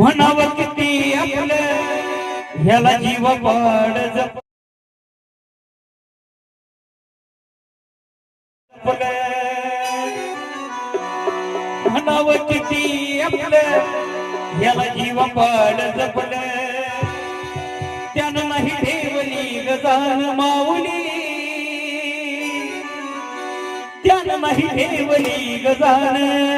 म्हणावं किती आपले? ह्याला जीव पाड म्हणावं किती आपले? ह्याला जीव पाड जपल. त्यानं नाही ठेवली गजान माऊली. त्यानं नाही ठेवली गजान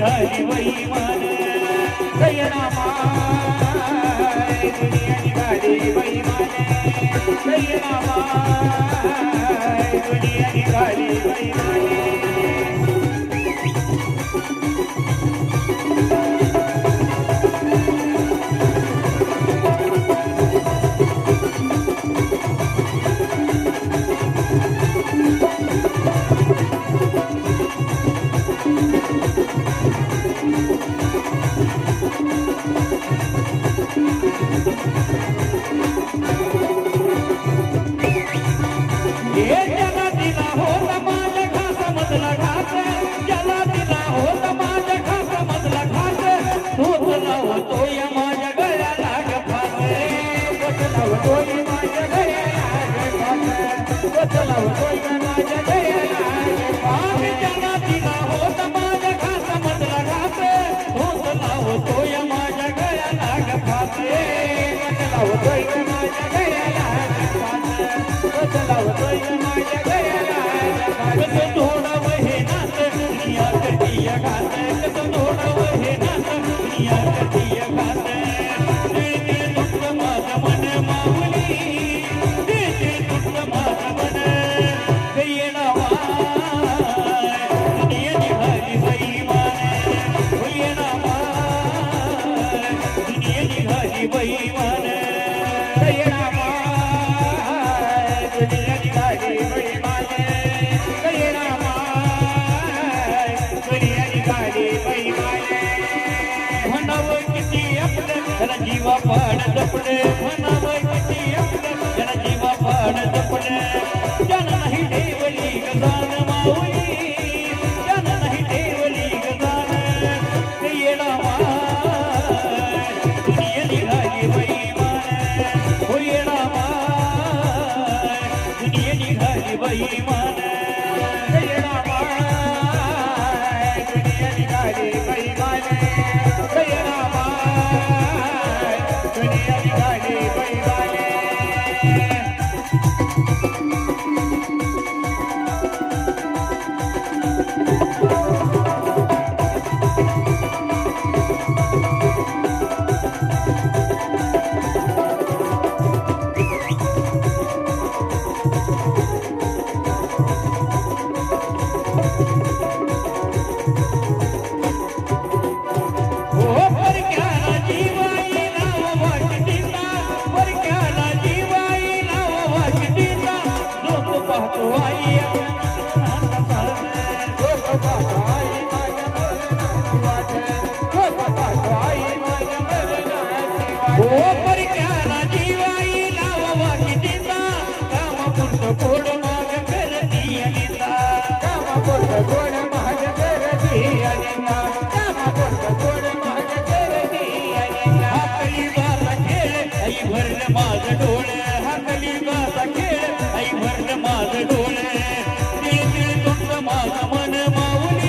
झाली दुनिया power, break अपने गावापुरतं माग कर दियलिता गावापुरतं गोड माग माग कर दियलिता हातली बासा खेळ आई माझं डोळ आई भरलं मन माऊली